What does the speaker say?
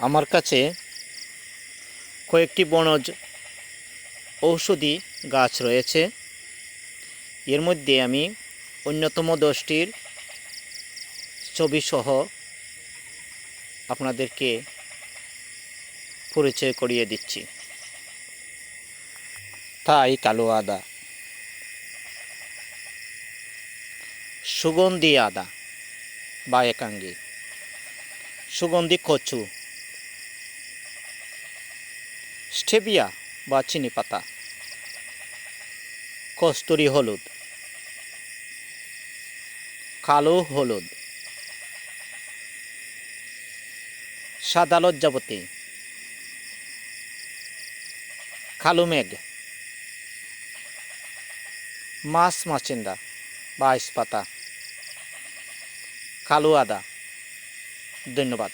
আমার কাছে কয়েকটি বনজ ঔষধি গাছ রয়েছে। এর মধ্যে আমি অন্যতম দশটির ছবিসহ আপনাদেরকে পরিচয় করিয়ে দিচ্ছি। তাই কালো আদা। সুগন্ধি আদা বা একাঙ্গি। সুগন্ধি কচু। স্টেবিয়া বা চিনি পাতা। কস্তুরি হলুদ। কালো হলুদ। সাদা লজ্জাবতী। কালো মেঘ। মাছ মাচিন্দা বা পাতা কালো আদা। ধন্যবাদ।